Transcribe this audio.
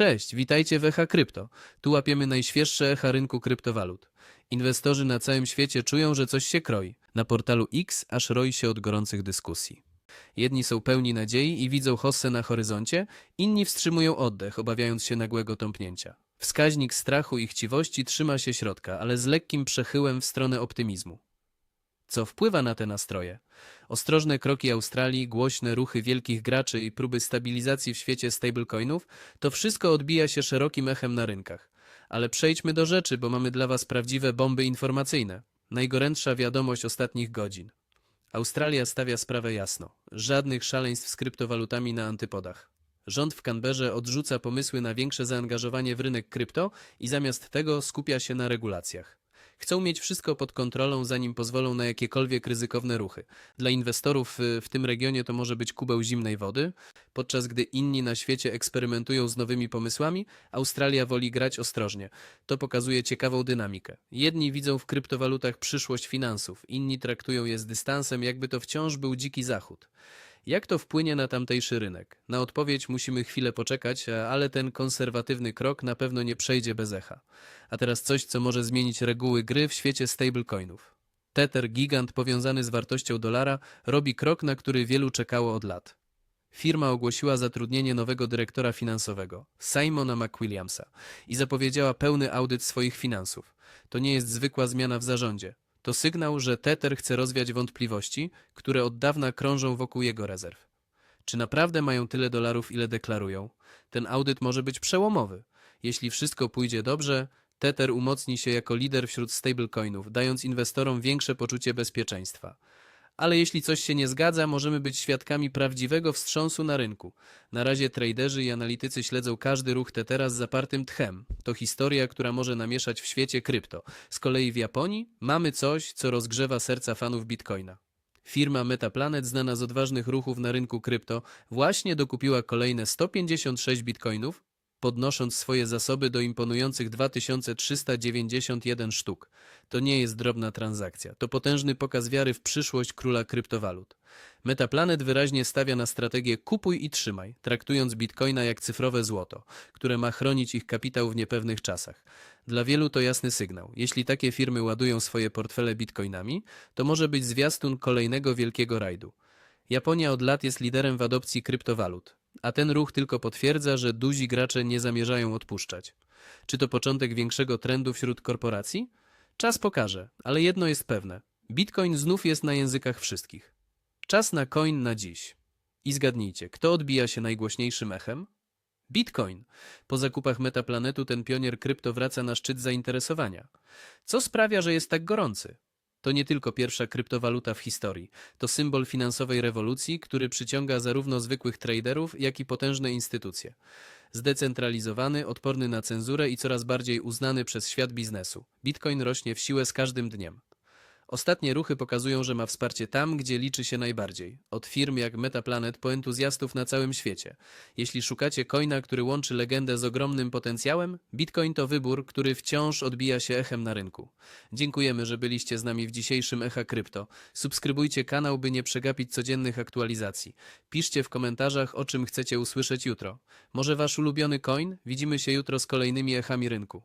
Cześć, witajcie w Echa Krypto. Tu łapiemy najświeższe echa rynku kryptowalut. Inwestorzy na całym świecie czują, że coś się kroi. Na portalu X aż roi się od gorących dyskusji. Jedni są pełni nadziei i widzą hossę na horyzoncie, inni wstrzymują oddech, obawiając się nagłego tąpnięcia. Wskaźnik strachu i chciwości trzyma się środka, ale z lekkim przechyłem w stronę optymizmu. Co wpływa na te nastroje? Ostrożne kroki Australii, głośne ruchy wielkich graczy i próby stabilizacji w świecie stablecoinów to wszystko odbija się szerokim echem na rynkach. Ale przejdźmy do rzeczy, bo mamy dla Was prawdziwe bomby informacyjne. Najgorętsza wiadomość ostatnich godzin. Australia stawia sprawę jasno. Żadnych szaleństw z kryptowalutami na antypodach. Rząd w Canberrze odrzuca pomysły na większe zaangażowanie w rynek krypto i zamiast tego skupia się na regulacjach. Chcą mieć wszystko pod kontrolą, zanim pozwolą na jakiekolwiek ryzykowne ruchy. Dla inwestorów y, w tym regionie to może być kubeł zimnej wody, podczas gdy inni na świecie eksperymentują z nowymi pomysłami, Australia woli grać ostrożnie. To pokazuje ciekawą dynamikę. Jedni widzą w kryptowalutach przyszłość finansów, inni traktują je z dystansem, jakby to wciąż był dziki zachód. Jak to wpłynie na tamtejszy rynek? Na odpowiedź musimy chwilę poczekać, a- ale ten konserwatywny krok na pewno nie przejdzie bez echa. A teraz coś, co może zmienić reguły gry w świecie stablecoinów. Tether, gigant powiązany z wartością dolara, robi krok, na który wielu czekało od lat. Firma ogłosiła zatrudnienie nowego dyrektora finansowego, Simona McWilliamsa, i zapowiedziała pełny audyt swoich finansów. To nie jest zwykła zmiana w zarządzie. To sygnał, że Tether chce rozwiać wątpliwości, które od dawna krążą wokół jego rezerw. Czy naprawdę mają tyle dolarów, ile deklarują? Ten audyt może być przełomowy. Jeśli wszystko pójdzie dobrze, Tether umocni się jako lider wśród stablecoinów, dając inwestorom większe poczucie bezpieczeństwa. Ale jeśli coś się nie zgadza, możemy być świadkami prawdziwego wstrząsu na rynku. Na razie traderzy i analitycy śledzą każdy ruch Tethera z zapartym tchem. To historia, która może namieszać w świecie krypto. Z kolei w Japonii mamy coś, co rozgrzewa serca fanów Bitcoina. Firma Metaplanet, znana z odważnych ruchów na rynku krypto, właśnie dokupiła kolejne 156 bitcoinów, podnosząc swoje zasoby do imponujących 2391 sztuk. To nie jest drobna transakcja, to potężny pokaz wiary w przyszłość króla kryptowalut. Metaplanet wyraźnie stawia na strategię kupuj i trzymaj, traktując bitcoina jak cyfrowe złoto, które ma chronić ich kapitał w niepewnych czasach. Dla wielu to jasny sygnał. Jeśli takie firmy ładują swoje portfele bitcoinami, to może być zwiastun kolejnego wielkiego rajdu. Japonia od lat jest liderem w adopcji kryptowalut, a ten ruch tylko potwierdza, że duzi gracze nie zamierzają odpuszczać. Czy to początek większego trendu wśród korporacji? Czas pokaże, ale jedno jest pewne. Bitcoin znów jest na językach wszystkich. Czas na coin na dziś. I zgadnijcie, kto odbija się najgłośniejszym echem? Bitcoin. Po zakupach Metaplanetu ten pionier krypto wraca na szczyt zainteresowania. Co sprawia, że jest tak gorący? To nie tylko pierwsza kryptowaluta w historii. To symbol finansowej rewolucji, który przyciąga zarówno zwykłych traderów, jak i potężne instytucje. Zdecentralizowany, odporny na cenzurę i coraz bardziej uznany przez świat biznesu. Bitcoin rośnie w siłę z każdym dniem. Ostatnie ruchy pokazują, że ma wsparcie tam, gdzie liczy się najbardziej. Od firm jak Metaplanet po entuzjastów na całym świecie. Jeśli szukacie coina, który łączy legendę z ogromnym potencjałem, Bitcoin to wybór, który wciąż odbija się echem na rynku. Dziękujemy, że byliście z nami w dzisiejszym Echa Krypto. Subskrybujcie kanał, by nie przegapić codziennych aktualizacji. Piszcie w komentarzach, o czym chcecie usłyszeć jutro. Może wasz ulubiony coin? Widzimy się jutro z kolejnymi echami rynku.